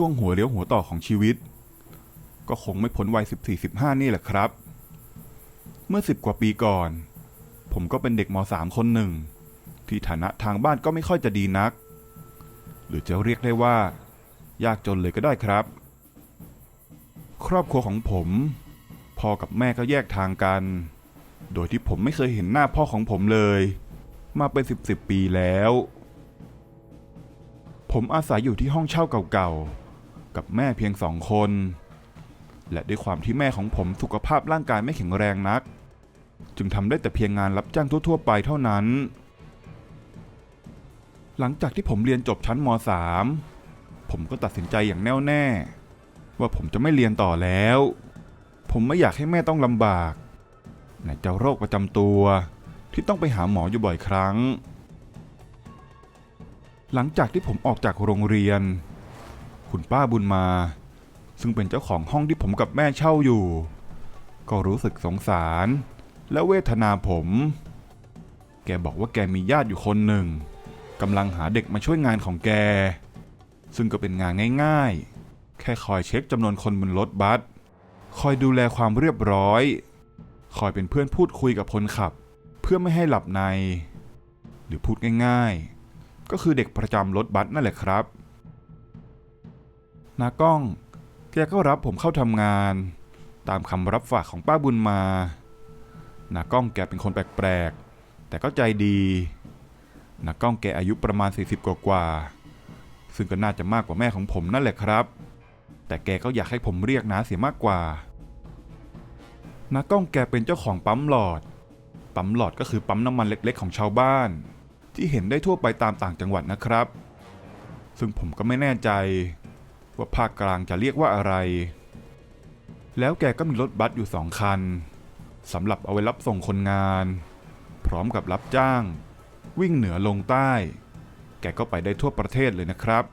ช่วงหัวเลี้ยวหัวต่อของชีวิต ก็คงไม่พ้นวัย 14-15 นี่แหละครับ เมื่อ 10 กว่าปีก่อน ผมก็เป็นเด็กม .3 คนหนึ่ง ที่ฐานะทางบ้านก็ไม่ค่อยจะดีนัก หรือจะเรียกได้ว่า ยากจนเลยก็ได้ครับ ครอบครัวของผมพ่อกับแม่ก็แยกทางกัน โดยที่ผมไม่เคยเห็นหน้าพ่อของผมเลย มาเป็นสิบสิบปีแล้ว ผมอาศัยอยู่ที่ห้องเช่าเก่าๆ กับแม่เพียงสองคน และด้วยความที่แม่ของผมสุขภาพร่างกายไม่แข็งแรงนัก จึงทำได้แต่เพียงงานรับจ้างทั่ว ๆ ไปเท่านั้น หลังจากที่ผมเรียนจบชั้นม .3 ผมก็ตัดสินใจอย่างแน่วแน่ ว่าผมจะไม่เรียนต่อแล้ว ผมไม่อยากให้แม่ต้องลำบากไหนจะโรคประจำตัว ที่ต้องไปหาหมออยู่บ่อยครั้งหลังจากที่ผมออกจากโรงเรียน คุณป้าบุญมา ซึ่งเป็นเจ้าของห้องที่ผมกับแม่เช่าอยู่ ก็รู้สึกสงสาร และเวทนาผม แกบอกว่าแกมีญาติอยู่คนหนึ่งกำลังหาเด็กมาช่วยงานของแก ซึ่งก็เป็นงานง่ายๆ แค่คอยเช็คจำนวนคนบนรถบัสคอยดูแลความเรียบร้อย คอยเป็นเพื่อนพูดคุยกับคนขับ เพื่อไม่ให้หลับใน หรือพูดง่ายๆ ก็คือเด็กประจำรถบัสนั่นแหละครับ นากล้อง แกก็รับผมเข้าทำงาน ตามคำรับฝากของป้าบุญมานากล้องแกเป็นคนแปลกๆ แต่ก็ใจดีนากล้องแกอายุประมาณ 40 กว่าๆซึ่งก็น่าจะมากกว่าแม่ของผมนั่นแหละครับ แต่แกก็อยากให้ผมเรียกน้าเสียมากกว่านากล้องแกเป็นเจ้าของปั๊มหลอด ปั๊มหลอดก็คือปั๊มน้ำมันเล็กๆ ของชาวบ้าน ที่เห็นได้ทั่วไปตามต่างจังหวัดนะครับ ซึ่งผมก็ไม่แน่ใจ ว่าภาคกลางจะเรียกว่าอะไร แล้วแกก็มีรถบัสอยู่สองคันสำหรับเอาไว้รับส่งคนงาน พร้อมกับรับจ้าง วิ่งเหนือลงใต้ แกก็ไปได้ทั่วประเทศเลยนะครับ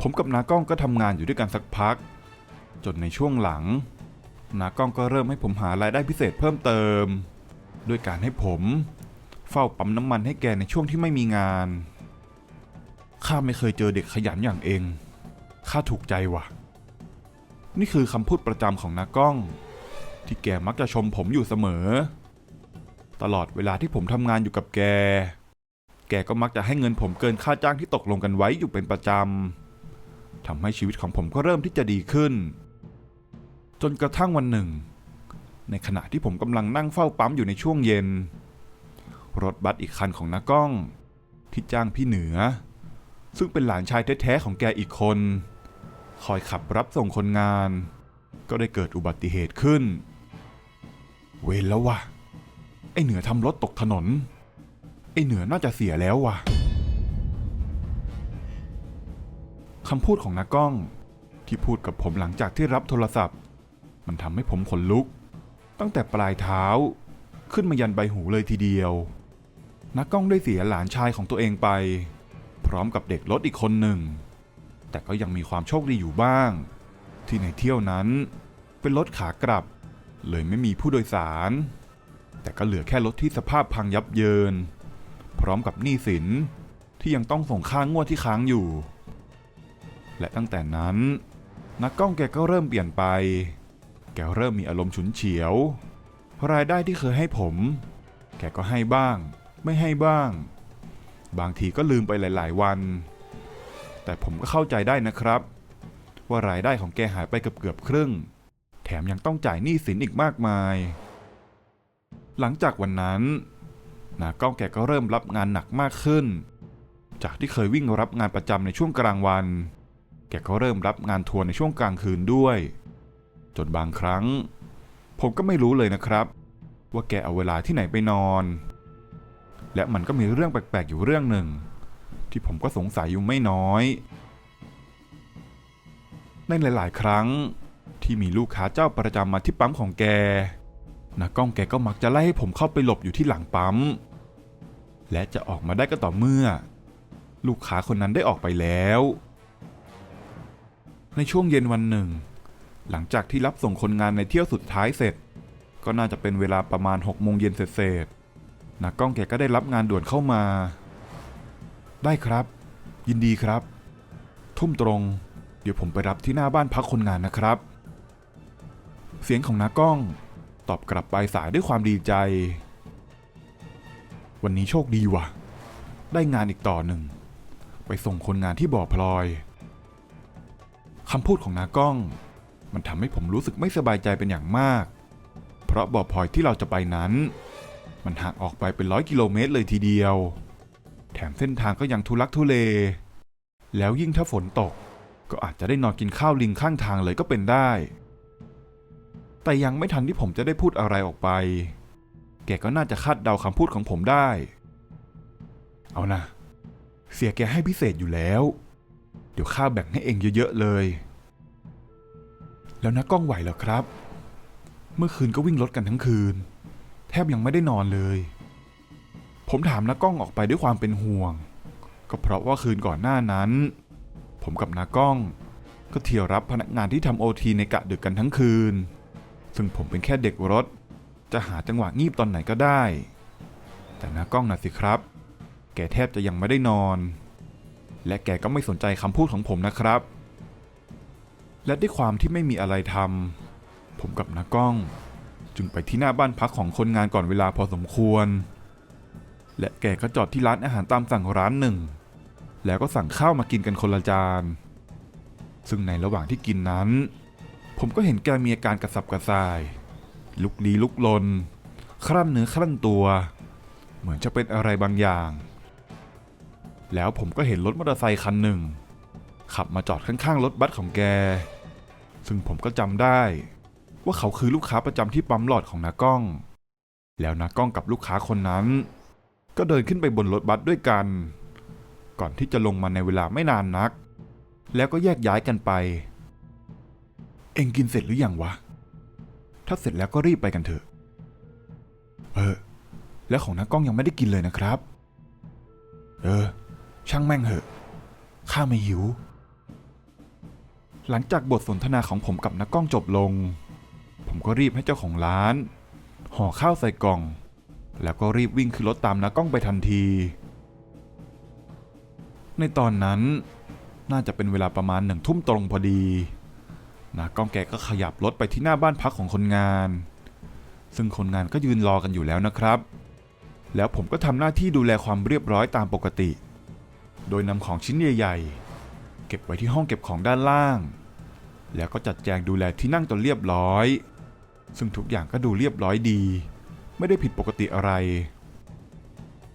ผมกับนากล้องก็ทำงานอยู่ด้วยกันสักพัก จนในช่วงหลัง นากล้องก็เริ่มให้ผมหารายได้พิเศษเพิ่มเติม ด้วยการให้ผม เฝ้าปั๊มน้ำมันให้แกในช่วงที่ไม่มีงาน ข้าไม่เคยเจอเด็กขยันอย่างเอง ข้าถูกใจว่ะ นี่คือคำพูดประจำของนากล้อง ที่แกมักจะชมผมอยู่เสมอ ตลอดเวลาที่ผมทำงานอยู่กับแก แกก็มักจะให้เงินผมเกินค่าจ้างที่ตกลงกันไว้อยู่เป็นประจำทำให้ชีวิตของผมก็เริ่มที่จะดีขึ้น จนกระทั่งวันหนึ่ง ในขณะที่ผมกำลังนั่งเฝ้าปั๊มอยู่ในช่วงเย็น รถบัสอีกคันของนากล้อง ที่จ้างพี่เหนือ ซึ่งเป็นหลานชายแท้ๆของแกอีกคน คอยขับรับส่งคนงาน ก็ได้เกิดอุบัติเหตุขึ้น เวรแล้ววะไอเหนือทำรถตกถนน ไอเหนือน่าจะเสียแล้ววะคำพูดของนากกล้อง ที่พูดกับผมหลังจากที่รับโทรศัพท์ มันทำให้ผมขนลุก ตั้งแต่ปลายเท้า ขึ้นมายันใบหูเลยทีเดียวนักกล้องได้เสียหลานชายของตัวเองไป ร้อมกับเด็กรถอีกคนหนึ่ง แต่ก็ยังมีความโชคดีอยู่บ้าง ที่ในเที่ยวนั้น เป็นรถขากลับ เลยไม่มีผู้โดยสาร แต่ก็เหลือแค่รถที่สภาพพังยับเยิน พร้อมกับหนี้สินที่ยังต้องส่งค่างวดที่ค้างอยู่ และตั้งแต่นั้นนักกล้องแกก็เริ่มเปลี่ยนไป แกเริ่มมีอารมณ์ฉุนเฉียว รายได้ที่เคยให้ผม แกก็ให้บ้าง ไม่ให้บ้าง บางทีก็ลืมไปหลาย ๆ วัน แต่ผมก็เข้าใจได้นะครับ ว่ารายได้ของแกหายไปเกือบเกือบครึ่ง แถมยังต้องจ่ายหนี้สินอีกมากมาย หลังจากวันนั้นนาก้องแกก็เริ่มรับงานหนักมากขึ้น จากที่เคยวิ่งรับงานประจำในช่วงกลางวัน แกก็เริ่มรับงานทัวร์ในช่วงกลางคืนด้วย จนบางครั้ง ผมก็ไม่รู้เลยนะครับ ว่าแกเอาเวลาที่ไหนไปนอน และมันก็มีเรื่องแปลกๆอยู่เรื่องหนึ่ง ที่ผมก็สงสัยอยู่ไม่น้อย ในหลาย ๆ ครั้งที่มีลูกค้าเจ้าประจำมาที่ปั๊มของแกนักก้องแกก็มักจะไล่ให้ผมเข้าไปหลบอยู่ที่หลังปั๊ม และจะออกมาได้ก็ต่อเมื่อ ลูกค้าคนนั้นได้ออกไปแล้ว ในช่วงเย็นวันหนึ่ง หลังจากที่รับส่งคนงานในเที่ยวสุดท้ายเสร็จ ก็น่าจะเป็นเวลาประมาณ6โมงเย็นเศษๆ นักกล้องแกก็ได้รับงานด่วนเข้ามา ได้ครับ ยินดีครับ ทุ่มตรง เดี๋ยวผมไปรับที่หน้าบ้านพักคนงานนะครับ เสียงของนากล้อง ตอบกลับปลายสายด้วยความดีใจ วันนี้โชคดีว่ะ ได้งานอีกต่อหนึ่ง ไปส่งคนงานที่บ่อพลอยคำพูดของนากล้อง มันทำให้ผมรู้สึกไม่สบายใจเป็นอย่างมาก เพราะบ่อพลอยที่เราจะไปนั้น มันห่างออกไปเป็นร้อยกิโลเมตรเลยทีเดียว แถมเส้นทางก็ยังทุลักทุเล แล้วยิ่งถ้าฝนตก ก็อาจจะได้นอนกินข้าวลิงข้างทางเลยก็เป็นได้ แต่ยังไม่ทันที่ผมจะได้พูดอะไรออกไป แกก็น่าจะคาดเดาคำพูดของผมได้ เอานะ เสียแกให้พิเศษอยู่แล้ว เดี๋ยวข้าแบ่งให้เองเยอะๆเลย แล้วนักกล้องไหวเหรอครับ เมื่อคืนก็วิ่งรถกันทั้งคืน ทบยังไม่ได้นอนเลย ผมถามนักกล้องออกไปด้วยความเป็นห่วง ก็เพราะว่าคืนก่อนหน้านั้น ผมกับนักกล้องก็เที่ยวรับพนักงานที่ทำโอทีในกะดึกกันทั้งคืน ซึ่งผมเป็นแค่เด็กรถ จะหาจังหวะงีบตอนไหนก็ได้ แต่นักกล้องน่ะสิครับ แกแทบจะยังไม่ได้นอน และแกก็ไม่สนใจคำพูดของผมนะครับ และด้วยความที่ไม่มีอะไรทำผมกับนักกล้อง จึงไปที่หน้าบ้านพักของคนงานก่อนเวลาพอสมควร และแกก็จอดที่ร้านอาหารตามสั่งร้านหนึ่ง แล้วก็สั่งข้าวมากินกันคนละจาน ซึ่งในระหว่างที่กินนั้น ผมก็เห็นแกมีอาการกระสับกระส่าย ลุกลี้ลุกลน ครั่นเนื้อครั่นตัว เหมือนจะเป็นอะไรบางอย่าง แล้วผมก็เห็นรถมอเตอร์ไซค์คันหนึ่ง ขับมาจอดข้างๆรถบัสของแก ซึ่งผมก็จำได้ ว่าเขาคือลูกค้าประจำที่ปั๊มหลอดของนากล้อง แล้วนากล้องกับลูกค้าคนนั้น ก็เดินขึ้นไปบนรถบัสด้วยกัน ก่อนที่จะลงมาในเวลาไม่นานนัก แล้วก็แยกย้ายกันไป เอ็งกินเสร็จหรือยังวะ ถ้าเสร็จแล้วก็รีบไปกันเถอะ เออ แล้วของนักกล้องยังไม่ได้กินเลยนะครับ เออ ช่างแม่งเหอะ ข้าไม่หิวหลังจากบทสนทนาของผมกับนักกล้องจบลง ผมก็รีบให้เจ้าของร้าน ห่อข้าวใส่กล่อง แล้วก็รีบวิ่งขึ้นรถตามนักกล้องไปทันที ในตอนนั้น น่าจะเป็นเวลาประมาณหนึ่งทุ่มตรงพอดีนากล้องแกก็ขยับรถไปที่หน้าบ้านพักของคนงาน ซึ่งคนงานก็ยืนรอกันอยู่แล้วนะครับ แล้วผมก็ทำหน้าที่ดูแลความเรียบร้อยตามปกติ โดยนำของชิ้นใหญ่ๆ เก็บไว้ที่ห้องเก็บของด้านล่าง แล้วก็จัดแจงดูแลที่นั่งจนเรียบร้อย ซึ่งทุกอย่างก็ดูเรียบร้อยดี ไม่ได้ผิดปกติอะไร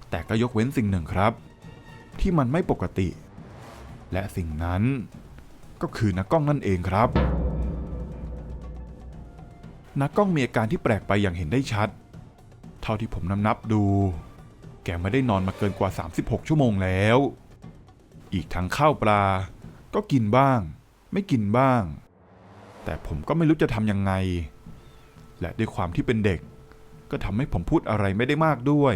แต่ก็ยกเว้นสิ่งหนึ่งครับ ที่มันไม่ปกติ และสิ่งนั้นก็คือนักกล้องนั่นเองครับนักกล้องมีอาการที่แปลกไปอย่างเห็นได้ชัด เท่าที่ผมนำนับดู แกไม่ได้นอนมาเกินกว่า 36 ชั่วโมงแล้ว อีกทั้งข้าวปลา ก็กินบ้าง ไม่กินบ้าง แต่ผมก็ไม่รู้จะทำยังไง และด้วยความที่เป็นเด็ก ก็ทำให้ผมพูดอะไรไม่ได้มากด้วย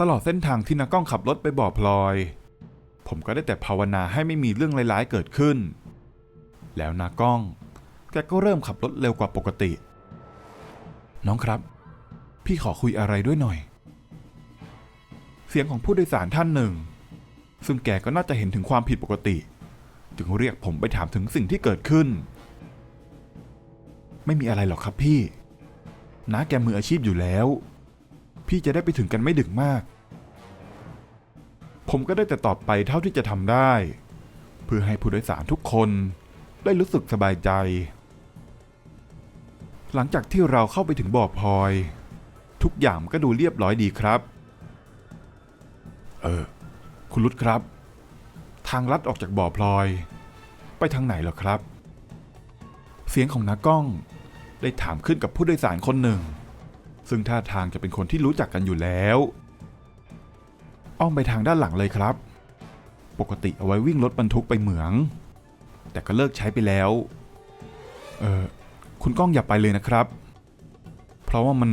ตลอดเส้นทางที่นักกล้องขับรถไปบ่อพลอย ผมก็ได้แต่ภาวนาให้ไม่มีเรื่องร้ายๆเกิดขึ้น แล้วนากล้องแกก็เริ่มขับรถเร็วกว่าปกติ น้องครับ พี่ขอคุยอะไรด้วยหน่อย เสียงของผู้โดยสารท่านหนึ่ง ซึ่งแกก็น่าจะเห็นถึงความผิดปกติ จึงเรียกผมไปถามถึงสิ่งที่เกิดขึ้น ไม่มีอะไรหรอกครับพี่น้าแกมืออาชีพอยู่แล้ว พี่จะได้ไปถึงกันไม่ดึกมาก ผมก็ได้แต่ตอบไปเท่าที่จะทำได้ เพื่อให้ผู้โดยสารทุกคนได้รู้สึกสบายใจ หลังจากที่เราเข้าไปถึงบ่อพลอย ทุกอย่างก็ดูเรียบร้อยดีครับ เออ คุณรุดครับ ทางลัดออกจากบ่อพลอย ไปทางไหนเหรอครับ เสียงของนากล้อง ได้ถามขึ้นกับผู้โดยสารคนหนึ่ง ซึ่งท่าทางจะเป็นคนที่รู้จักกันอยู่แล้ว อ้อมไปทางด้านหลังเลยครับ ปกติเอาไว้วิ่งรถบรรทุกไปเหมือง แต่ก็เลิกใช้ไปแล้ว เออคุณก้องอย่าไปเลยนะครับ เพราะว่ามัน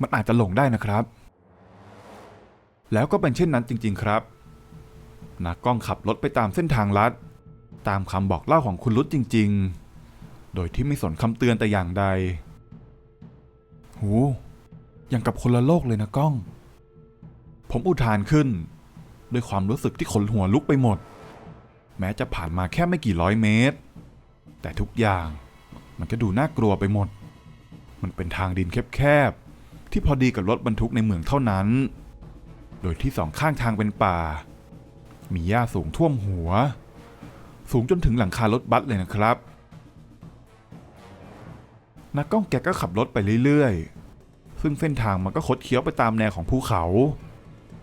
มันอาจจะหลงได้นะครับ แล้วก็เป็นเช่นนั้นจริง ๆครับนักกล้องขับรถไปตามเส้นทางลัด ตามคำบอกเล่าของคุณรุดจริง ๆ โดยที่ไม่สนคำเตือนแต่อย่างใด หูอย่างกับคนละโลกเลยนะกล้อง ผมอุทานขึ้น ด้วยความรู้สึกที่ขนหัวลุกไปหมด แม้จะผ่านมาแค่ไม่กี่ร้อยเมตร แต่ทุกอย่างมันก็ดูน่ากลัวไปหมด มันเป็นทางดินแคบๆ ที่พอดีกับรถบรรทุกในเมืองเท่านั้น โดยที่สองข้างทางเป็นป่า มีหญ้าสูงท่วมหัว สูงจนถึงหลังคารถบัสเลยนะครับ นักกล้องแกก็ขับรถไปเรื่อยๆ ซึ่งเส้นทางมันก็คดเคี้ยวไปตามแนวของภูเขา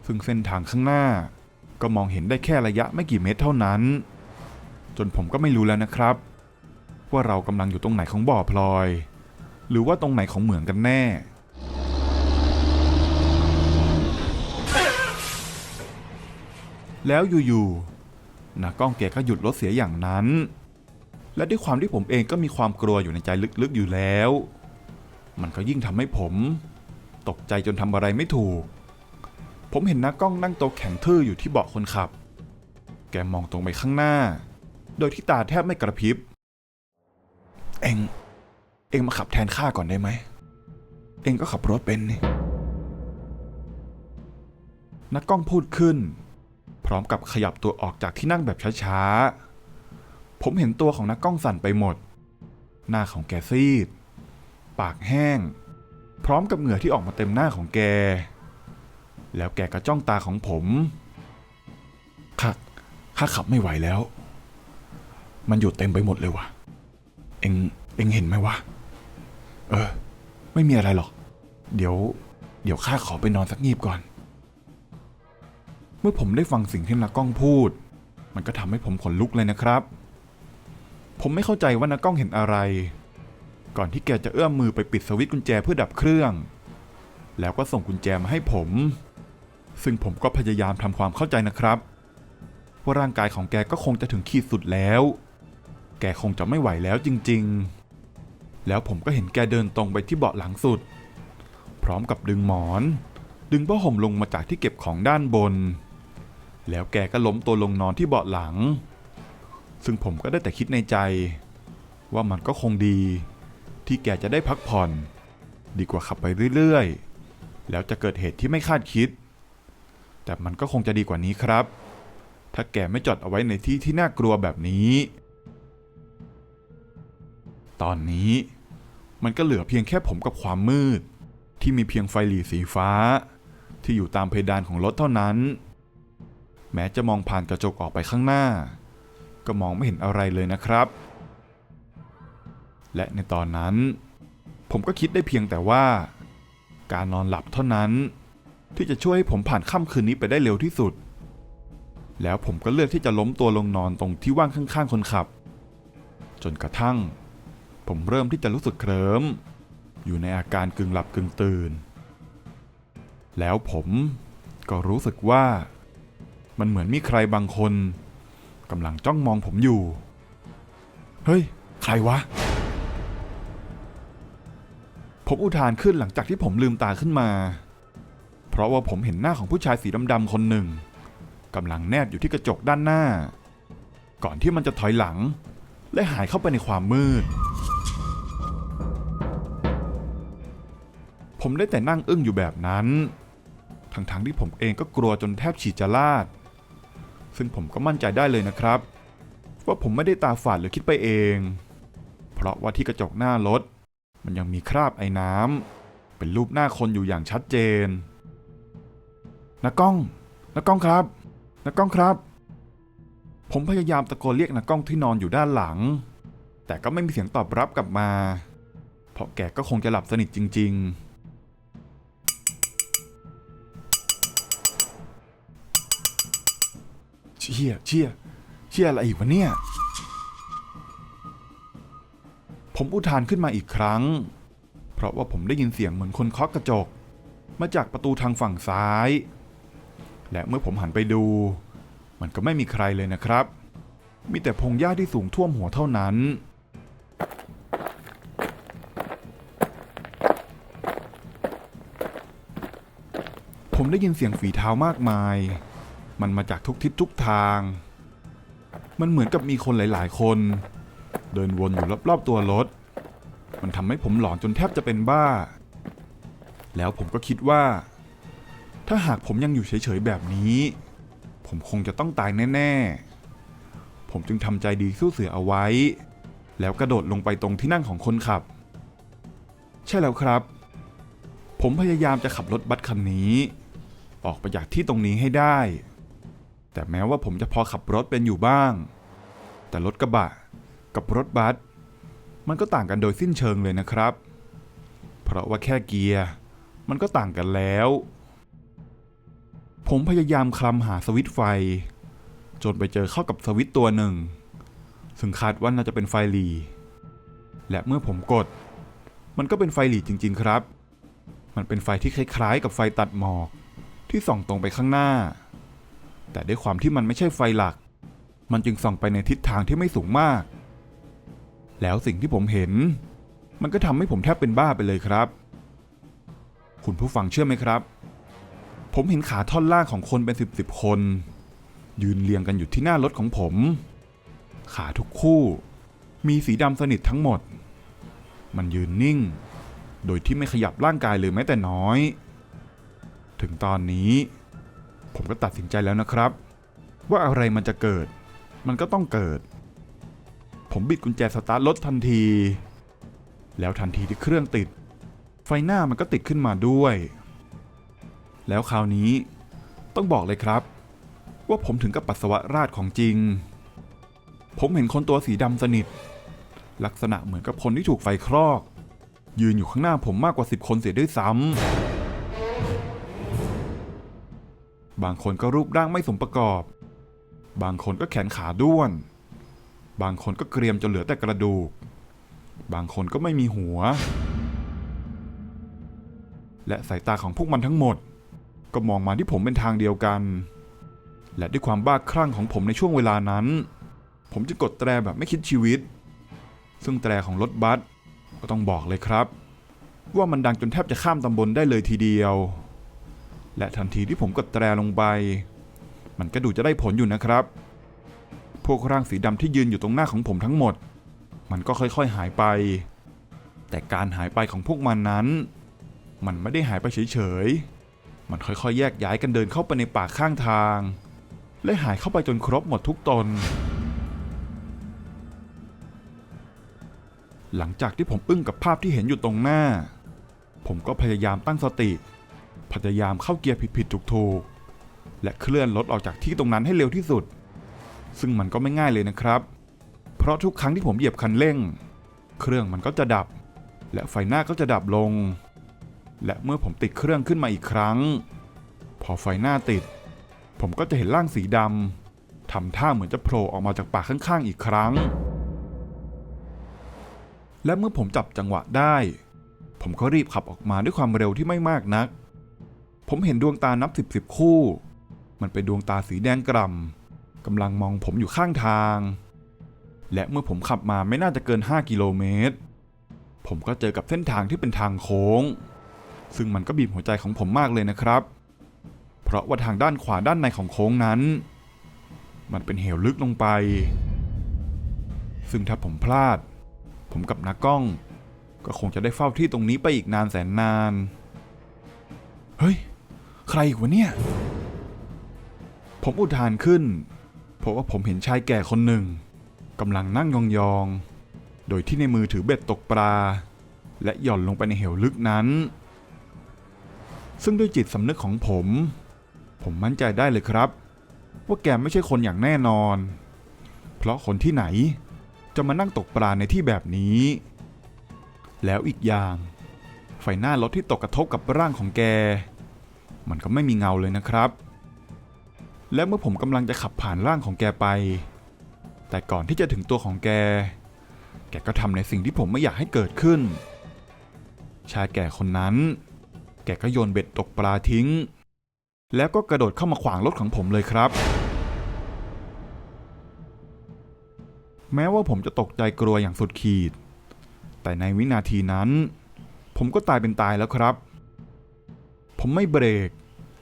ซึ่งเส้นทางข้างหน้า ก็มองเห็นได้แค่ระยะไม่กี่เมตรเท่านั้น จนผมก็ไม่รู้แล้วนะครับ ว่าเรากำลังอยู่ตรงไหนของบ่อพลอย หรือว่าตรงไหนของเหมืองกันแน่ แล้วอยู่ๆนักกล้องแกก็หยุดรถเสียอย่างนั้น และด้วยความที่ผมเองก็มีความกลัวอยู่ในใจลึกๆอยู่แล้ว มันก็ยิ่งทำให้ผม ตกใจจนทำอะไรไม่ถูก ผมเห็นนักกล้องนั่งโต๊ะแข็งทื่ออยู่ที่เบาะคนขับ แกมองตรงไปข้างหน้า โดยที่ตาแทบไม่กระพริบ เอง เองมาขับแทนข้าก่อนได้ไหม เองก็ขับรถเป็นนี่นักกล้องพูดขึ้น พร้อมกับขยับตัวออกจากที่นั่งแบบช้าๆ ผมเห็นตัวของนักกล้องสั่นไปหมด หน้าของแกซีด ปากแห้ง พร้อมกับเหงื่อที่ออกมาเต็มหน้าของแก แล้วแกก็จ้องตาของผมข้าข้าขับไม่ไหวแล้ว มันอยู่เต็มไปหมดเลยวะเอ็งเอ็งเห็นไหมวะ เออ ไม่มีอะไรหรอก เดี๋ยว เดี๋ยวข้าขอไปนอนสักงีบก่อน เมื่อผมได้ฟังสิ่งที่นักกล้องพูด มันก็ทำให้ผมขนลุกเลยนะครับ ผมไม่เข้าใจว่านักกล้องเห็นอะไร ก่อนที่แกจะเอื้อมมือไปปิดสวิตช์กุญแจเพื่อดับเครื่อง แล้วก็ส่งกุญแจมาให้ผม ซึ่งผมก็พยายามทำความเข้าใจนะครับว่าร่างกายของแกก็คงจะถึงขีดสุดแล้ว แกคงจะไม่ไหวแล้วจริงๆ แล้วผมก็เห็นแกเดินตรงไปที่เบาะหลังสุด พร้อมกับดึงหมอน ดึงผ้าห่มลงมาจากที่เก็บของด้านบน แล้วแกก็ล้มตัวลงนอนที่เบาะหลัง ซึ่งผมก็ได้แต่คิดในใจ ว่ามันก็คงดี ที่แกจะได้พักผ่อน ดีกว่าขับไปเรื่อยๆ แล้วจะเกิดเหตุที่ไม่คาดคิด แต่มันก็คงจะดีกว่านี้ครับ ถ้าแกไม่จอดเอาไว้ในที่ที่น่ากลัวแบบนี้ ตอนนี้มันก็เหลือเพียงแค่ผมกับความมืด ที่มีเพียงไฟหลีสีฟ้า ที่อยู่ตามเพดานของรถเท่านั้น แม้จะมองผ่านกระจกออกไปข้างหน้า ก็มองไม่เห็นอะไรเลยนะครับ และในตอนนั้น ผมก็คิดได้เพียงแต่ว่า การนอนหลับเท่านั้น ที่จะช่วยให้ผมผ่านค่ำคืนนี้ไปได้เร็วที่สุด แล้วผมก็เลือกที่จะล้มตัวลงนอนตรงที่ว่างข้างๆคนขับ จนกระทั่ง ผมเริ่มที่จะรู้สึกเคลิ้มอยู่ในอาการกึ่งหลับกึ่งตื่น แล้วผมก็รู้สึกว่ามันเหมือนมีใครบางคน กำลังจ้องมองผมอยู่ เฮ้ย ใครวะ ผมอุทานขึ้นหลังจากที่ผมลืมตาขึ้นมา เพราะว่าผมเห็นหน้าของผู้ชายสีดำๆคนหนึ่งกำลังแนบอยู่ที่กระจกด้านหน้า ก่อนที่มันจะถอยหลัง และหายเข้าไปในความมืด ผมได้แต่นั่งอึ้งอยู่แบบนั้น ทั้งๆที่ผมเองก็กลัวจนแทบฉีดจะลาด ซึ่งผมก็มั่นใจได้เลยนะครับ ว่าผมไม่ได้ตาฝาดหรือคิดไปเอง เพราะว่าที่กระจกหน้ารถ มันยังมีคราบไอ้น้ำเป็นรูปหน้าคนอยู่อย่างชัดเจนนักกล้องนักกล้องครับนักกล้องครับ ผมพยายามตะโกนเรียกนักกล้องที่นอนอยู่ด้านหลัง แต่ก็ไม่มีเสียงตอบรับกลับมา เพราะแกก็คงจะหลับสนิทจริง ๆ เชี่ยเชี่ยเชี่ยอะไรอีกวะเนี่ย ผมอุทานขึ้นมาอีกครั้ง เพราะว่าผมได้ยินเสียงเหมือนคนเคาะกระจก มาจากประตูทางฝั่งซ้าย และเมื่อผมหันไปดู มันก็ไม่มีใครเลยนะครับ มีแต่พงหญ้าที่สูงท่วมหัวเท่านั้นผมได้ยินเสียงฝีเท้ามากมาย มันมาจากทุกทิศทุกทาง มันเหมือนกับมีคนหลายๆ คน เดินวนอยู่รอบๆตัวรถ มันทำให้ผมหลอนจนแทบจะเป็นบ้า แล้วผมก็คิดว่า ถ้าหากผมยังอยู่เฉยๆแบบนี้ ผมคงจะต้องตายแน่ๆ ผมจึงทำใจดีสู้เสือเอาไว้ แล้วกระโดดลงไปตรงที่นั่งของคนขับ ใช่แล้วครับ ผมพยายามจะขับรถบัสคันนี้ ออกไปจากที่ตรงนี้ให้ได้ แต่แม้ว่าผมจะพอขับรถเป็นอยู่บ้าง แต่รถกระบะกับรถบัสมันก็ต่างกันโดยสิ้นเชิงเลยนะครับ เพราะว่าแค่เกียร์มันก็ต่างกันแล้ว ผมพยายามคลำหาสวิตช์ไฟ จนไปเจอเข้ากับสวิตช์ตัวหนึ่ง ซึ่งคาดว่าน่าจะเป็นไฟหลี และเมื่อผมกด มันก็เป็นไฟหลีจริง ๆ ครับ มันเป็นไฟที่คล้ายๆ กับไฟตัดหมอกที่ส่องตรงไปข้างหน้า แต่ด้วยความที่มันไม่ใช่ไฟหลัก มันจึงส่องไปในทิศทางที่ไม่สูงมาก แล้วสิ่งที่ผมเห็น มันก็ทำให้ผมแทบเป็นบ้าไปเลยครับ คุณผู้ฟังเชื่อไหมครับ ผมเห็นขาท่อนล่างของคนเป็นสิบสิบคน ยืนเรียงกันอยู่ที่หน้ารถของผม ขาทุกคู่ มีสีดำสนิททั้งหมด มันยืนนิ่ง โดยที่ไม่ขยับร่างกายเลยแม้แต่น้อย ถึงตอนนี้ ผมก็ตัดสินใจแล้วนะครับ ว่าอะไรมันจะเกิด มันก็ต้องเกิด ผมบิดกุญแจสตาร์ทรถทันที แล้วทันทีที่เครื่องติด ไฟหน้ามันก็ติดขึ้นมาด้วย แล้วคราวนี้ต้องบอกเลยครับ ว่าผมถึงกับปัสสาวะราดของจริง ผมเห็นคนตัวสีดำสนิท ลักษณะเหมือนกับคนที่ถูกไฟคลอก ยืนอยู่ข้างหน้าผมมากกว่าสิบคนเสียด้วยซ้ำ บางคนก็รูปร่างไม่สมประกอบ บางคนก็แขนขาด้วน บางคนก็เกรียมจนเหลือแต่กระดูก บางคนก็ไม่มีหัว และสายตาของพวกมันทั้งหมด ก็มองมาที่ผมเป็นทางเดียวกัน และด้วยความบ้าคลั่งของผมในช่วงเวลานั้น ผมจะกดแตรแบบไม่คิดชีวิต ซึ่งแตรของรถบัสก็ต้องบอกเลยครับ ว่ามันดังจนแทบจะข้ามตำบลได้เลยทีเดียว และทันทีที่ผมกดแตรลงไป มันก็ดูจะได้ผลอยู่นะครับ พวกร่างสีดำที่ยืนอยู่ตรงหน้าของผมทั้งหมด มันก็ค่อยๆหายไป แต่การหายไปของพวกมันนั้น มันไม่ได้หายไปเฉยๆ มันค่อยๆ แยกย้ายกันเดินเข้าไปในป่าข้างทาง และหายเข้าไปจนครบหมดทุกตน หลังจากที่ผมอึ้งกับภาพที่เห็นอยู่ตรงหน้า ผมก็พยายามตั้งสติ พยายามเข้าเกียร์ผิดๆถูกๆและเคลื่อนรถออกจากที่ตรงนั้นให้เร็วที่สุด ซึ่งมันก็ไม่ง่ายเลยนะครับ เพราะทุกครั้งที่ผมเหยียบคันเร่ง เครื่องมันก็จะดับ และไฟหน้าก็จะดับลง และเมื่อผมติดเครื่องขึ้นมาอีกครั้ง พอไฟหน้าติด ผมก็จะเห็นร่างสีดำทำท่าเหมือนจะโผล่ออกมาจากป่าข้างๆอีกครั้ง และเมื่อผมจับจังหวะได้ ผมก็รีบขับออกมาด้วยความเร็วที่ไม่มากนัก ผมเห็นดวงตานับสิบสิบคู่ มันเป็นดวงตาสีแดงกล่ำกำลังมองผมอยู่ข้างทาง และเมื่อผมขับมาไม่น่าจะเกิน 5 กิโลเมตร ผมก็เจอกับเส้นทางที่เป็นทางโค้ง ซึ่งมันก็บีบหัวใจของผมมากเลยนะครับ เพราะว่าทางด้านขวาด้านในของโค้งนั้น มันเป็นเหวลึกลงไป ซึ่งถ้าผมพลาด ผมกับนักกล้อง ก็คงจะได้เฝ้าที่ตรงนี้ไปอีกนานแสนนาน เฮ้ย ใครอีกวะเนี่ย ผมอุทานขึ้น เพราะว่าผมเห็นชายแก่คนหนึ่งกำลังนั่งยองๆ โดยที่ในมือถือเบ็ดตกปลา และหย่อนลงไปในเหวลึกนั้น ซึ่งด้วยจิตสำนึกของผม ผมมั่นใจได้เลยครับ ว่าแกไม่ใช่คนอย่างแน่นอน เพราะคนที่ไหนจะมานั่งตกปลาในที่แบบนี้ แล้วอีกอย่าง ไฟหน้ารถที่ตกกระทบกับร่างของแก มันก็ไม่มีเงาเลยนะครับ และเมื่อผมกำลังจะขับผ่านร่างของแกไป แต่ก่อนที่จะถึงตัวของแก แกก็ทำในสิ่งที่ผมไม่อยากให้เกิดขึ้น ชายแก่คนนั้น แกก็โยนเบ็ดตกปลาทิ้ง แล้วก็กระโดดเข้ามาขวางรถของผมเลยครับ แม้ว่าผมจะตกใจกลัวอย่างสุดขีด แต่ในวินาทีนั้น ผมก็ตายเป็นตายแล้วครับ ผมไม่เบรก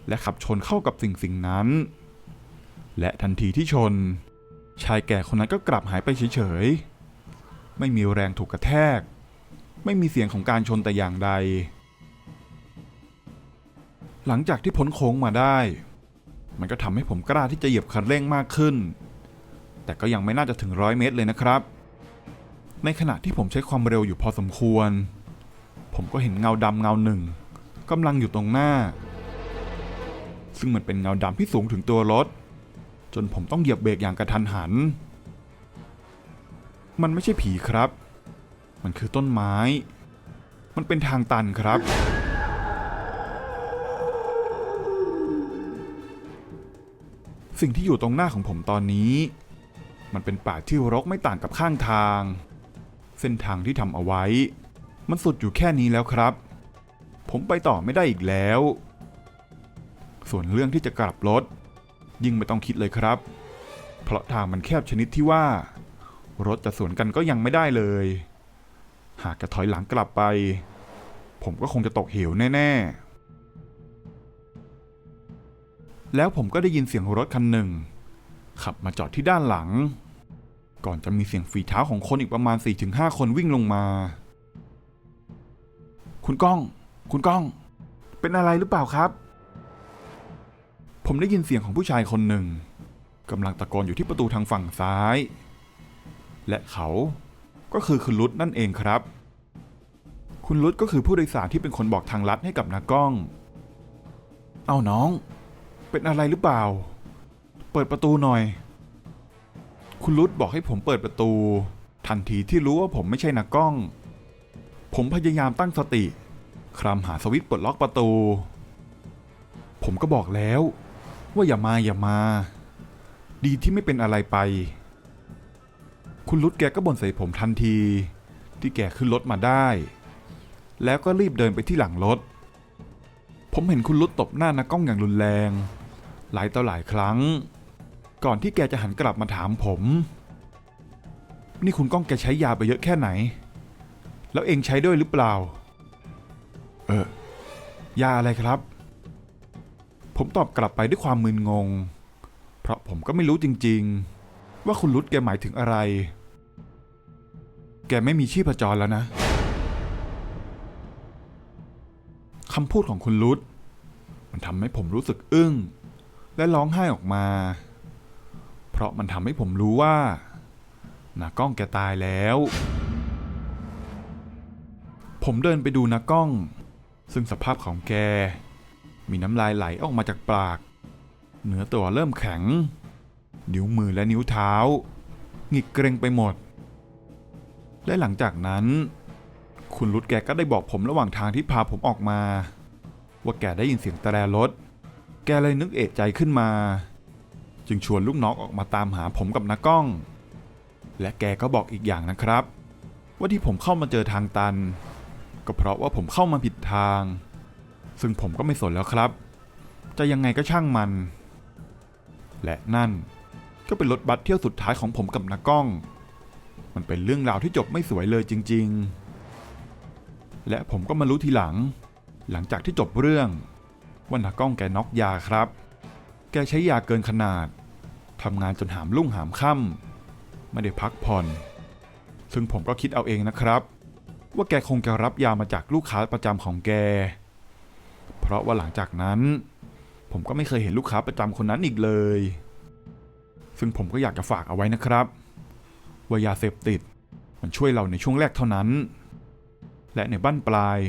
และขับชนเข้ากับสิ่งสิ่งนั้น และทันทีที่ชน ชายแก่คนนั้นก็กลับหายไปเฉยๆ ไม่มีแรงถูกกระแทก ไม่มีเสียงของการชนแต่อย่างใด หลังจากที่พ้นโค้งมาได้ มันก็ทำให้ผมกล้าที่จะเหยียบคันเร่งมากขึ้น แต่ก็ยังไม่น่าจะถึงร้อยเมตรเลยนะครับ ในขณะที่ผมใช้ความเร็วอยู่พอสมควร ผมก็เห็นเงาดำเงาหนึ่ง กำลังอยู่ตรงหน้า ซึ่งมันเป็นเงาดำที่สูงถึงตัวรถ จนผมต้องเหยียบเบรกอย่างกระทันหัน มันไม่ใช่ผีครับ มันคือต้นไม้ มันเป็นทางตันครับ สิ่งที่อยู่ตรงหน้าของผมตอนนี้ มันเป็นป่าที่รกไม่ต่างกับข้างทาง เส้นทางที่ทำเอาไว้ มันสุดอยู่แค่นี้แล้วครับ ผมไปต่อไม่ได้อีกแล้ว ส่วนเรื่องที่จะกลับรถ ยิ่งไม่ต้องคิดเลยครับ เพราะทางมันแคบชนิดที่ว่า รถจะสวนกันก็ยังไม่ได้เลย หากจะถอยหลังกลับไป ผมก็คงจะตกเหวแน่ ๆ แล้วผมก็ได้ยินเสียงรถคันหนึ่ง ขับมาจอดที่ด้านหลัง ก่อนจะมีเสียงฝีเท้าของคนอีกประมาณ 4-5 คนวิ่งลงมาคุณก้อง คุณก้อง เป็นอะไรหรือเปล่าครับ ผมได้ยินเสียงของผู้ชายคนหนึ่งกำลังตะโกนอยู่ที่ประตูทางฝั่งซ้าย และเขาก็คือคุณรุดนั่นเองครับ คุณรุดก็คือผู้โดยสารที่เป็นคนบอกทางลัดให้กับนากล้อง เอาน้อง เป็นอะไรหรือเปล่า เปิดประตูหน่อย คุณรุดบอกให้ผมเปิดประตู ทันทีที่รู้ว่าผมไม่ใช่นากล้อง ผมพยายามตั้งสติ คลำหาสวิตช์ปลดล็อกประตู ผมก็บอกแล้ว ว่าอย่ามาอย่ามา ดีที่ไม่เป็นอะไรไป คุณรุดแกก็บ่นใส่ผมทันที ที่แกขึ้นรถมาได้ แล้วก็รีบเดินไปที่หลังรถ ผมเห็นคุณรุดตบหน้านักกล้องอย่างรุนแรง หลายต่อหลายครั้ง ก่อนที่แกจะหันกลับมาถามผม นี่คุณก้องแกใช้ยาไปเยอะแค่ไหน แล้วเองใช้ด้วยหรือเปล่า เออยาอะไรครับ ผมตอบกลับไปด้วยความมึนงง เพราะผมก็ไม่รู้จริงๆ ว่าคุณรุดแกหมายถึงอะไร แกไม่มีชีพจรแล้วนะคำพูดของคุณรุดมันทำให้ผมรู้สึกอึ้ง และร้องไห้ออกมา เพราะมันทำให้ผมรู้ว่านากล้องแกตายแล้ว ผมเดินไปดูนากล้อง ซึ่งสภาพของแก มีน้ำลายไหลออกมาจากปาก เหนือตัวเริ่มแข็ง นิ้วมือและนิ้วเท้าหงิกเกรงไปหมด และหลังจากนั้น คุณรุดแกก็ได้บอกผมระหว่างทางที่พาผมออกมา ว่าแกได้ยินเสียงแตรรถ แกเลยนึกเอะใจขึ้นมา จึงชวนลูกน้องออกมาตามหาผมกับนากล้อง และแกก็บอกอีกอย่างนะครับ ว่าที่ผมเข้ามาเจอทางตัน ก็เพราะว่าผมเข้ามาผิดทาง ซึ่งผมก็ไม่สนแล้วครับ จะยังไงก็ช่างมัน และนั่นก็เป็นรถบัสเที่ยวสุดท้ายของผมกับนากกล้อง มันเป็นเรื่องราวที่จบไม่สวยเลยจริง ๆ และผมก็มารู้ทีหลัง หลังจากที่จบเรื่องว่านากล้องแกน็อกยาครับ แกใช้ยาเกินขนาดทำงานจนหามลุ่งหามค่ำไม่ได้พักผ่อน ซึ่งผมก็คิดเอาเองนะครับ ว่าแกคงจะรับยามาจากลูกค้าประจำของแก เพราะว่าหลังจากนั้น ผมก็ไม่เคยเห็นลูกค้าประจำคนนั้นอีกเลย ซึ่งผมก็อยากจะฝากเอาไว้นะครับว่ายาเสพติด มันช่วยเราในช่วงแรกเท่านั้น และในบ้านปลาย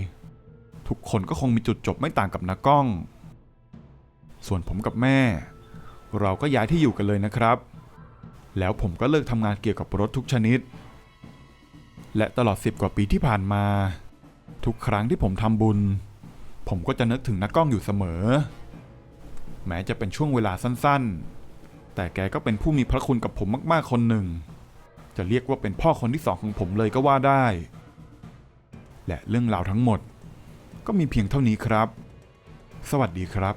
ทุกคนก็คงมีจุดจบไม่ต่างกับนากล้อง ส่วนผมกับแม่ เราก็ย้ายที่อยู่กันเลยนะครับ แล้วผมก็เลิกทำงานเกี่ยวกับรถทุกชนิด และตลอด 10 กว่าปีที่ผ่านมา ทุกครั้งที่ผมทำบุญ ผมก็จะนึกถึงนักกล้องอยู่เสมอ แม้จะเป็นช่วงเวลาสั้นๆ แต่แกก็เป็นผู้มีพระคุณกับผมมากๆคนหนึ่ง จะเรียกว่าเป็นพ่อคนที่สองของผมเลยก็ว่าได้ และเรื่องราวทั้งหมด ก็มีเพียงเท่านี้ครับ สวัสดีครับ